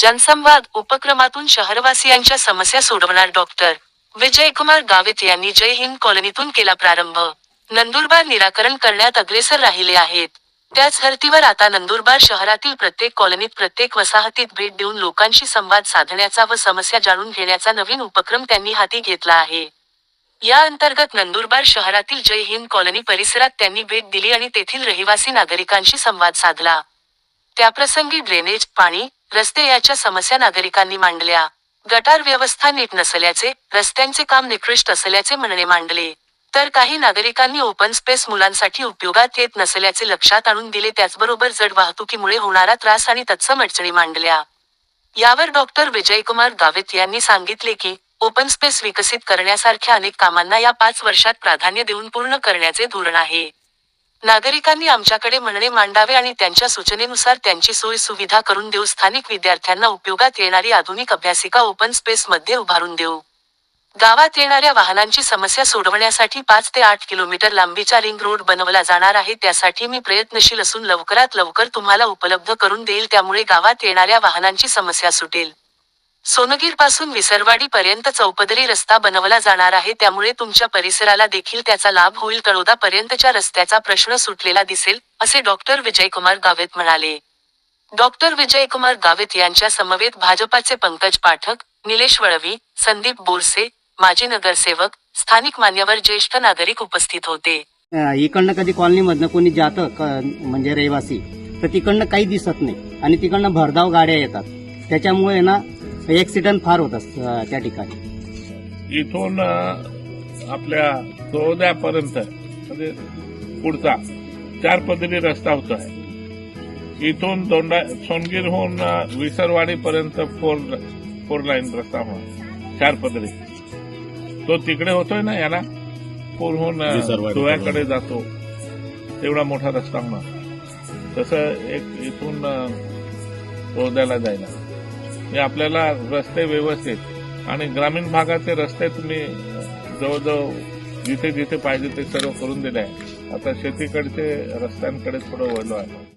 जनसंवाद उपक्रमातून शहरवासियांच्या समस्या सोडवणार डॉक्टर. विजयकुमार गावित यांनी जय हिंद कॉलनीतून केला प्रारंभ. नंदुरबार निराकरण करण्यात अग्रेसर राहिले आहेत. त्याच धर्तीवर आता नंदुरबार शहरातील प्रत्येक कॉलनीत प्रत्येक वसाहतीत भेट देऊन लोकांशी संवाद साधण्याचा व समस्या जाणून घेण्याचा नवीन उपक्रम त्यांनी हाती घेतला आहे. या अंतर्गत नंदुरबार शहरातील जय हिंद कॉलनी परिसरात त्यांनी भेट दिली आणि तेथील रहिवासी नागरिकांशी संवाद साधला. त्याप्रसंगी ड्रेनेज पाणी रस्ते याच्या समस्या नागरिकांनी मांडल्या. गटार व्यवस्था नीट नसल्याचे रस्त्यांचे काम निकृष्ट असल्याचे म्हणणे मांडले. तर काही नागरिकांनी ओपन स्पेस मुलांसाठी उपयोगात येत नसल्याचे लक्षात आणून दिले त्याचबरोबर जड वाहतुकीमुळे होणारा त्रास आणि तत्सम अडचणी मांडल्या. यावर डॉक्टर विजयकुमार गावित यांनी सांगितले की ओपन स्पेस विकसित करण्यासारख्या अनेक कामांना या पाच वर्षात प्राधान्य देऊन पूर्ण करण्याचे धोरण आहे. नागरिकांनी आमच्याकडे म्हणणे मांडावे आणि त्यांच्या सूचनेनुसार त्यांची सोय सुविधा करून देऊ. स्थानिक विद्यार्थ्यांना उपयोगात येणारी आधुनिक अभ्यासिका ओपन स्पेस मध्ये उभारून देऊ. गावात येणाऱ्या वाहनांची समस्या सोडवण्यासाठी पाच ते आठ किलोमीटर लांबीचा रिंग रोड बनवला जाणार आहे. त्यासाठी मी प्रयत्नशील असून लवकरात लवकर तुम्हाला उपलब्ध करून देईल. त्यामुळे गावात येणाऱ्या वाहनांची समस्या सुटेल. सोनगीरपासून विसरवाडी पर्यंत चौपदरी रस्ता बनवला जाणार आहे त्यामुळे तुमच्या परिसराला देखील त्याचा लाभ होईल. तळोदा पर्यंतच्या रस्त्याचा प्रश्न सुटलेला दिसेल असे डॉक्टर विजयकुमार गावित म्हणाले. डॉक्टर विजयकुमार गावित यांच्या समवेत भाजपाचे पंकज पाठक निलेश वळवी संदीप बोरसे माजी नगरसेवक स्थानिक मान्यवर ज्येष्ठ नागरिक उपस्थित होते. इकडनं कधी कॉलनीमधनं कोणी जातं म्हणजे रहिवासी तर तिकडनं काही दिसत नाही. आणि तिकडनं भरधाव गाड्या येतात. त्याच्यामुळे ना ऍक्सिडेंट फार होत असत त्या ठिकाणी. इथून आपल्या चौदापर्यंत म्हणजे पुढचा चार पदरी रस्ता होतो आहे इथून दोंडा सोनगीरहून विसरवाडीपर्यंत फोर फोर लाईन रस्ता होणार चार पदरी. तो तिकडे होतोय ना याला? पूरहून. गोव्याकडे जातो. तेवढा मोठा रस्ता होणार. तसं एक इथून चौदाला जायला. हे आपल्याला रस्ते व्यवस्थित आणि ग्रामीण भागाचे रस्ते तुम्ही जवळजवळ जिथे जिथे पाहिजे ते सर्व करून दिले आहे. आता शेतीकडचे रस्त्यांकडे थोडं वळलो आहे.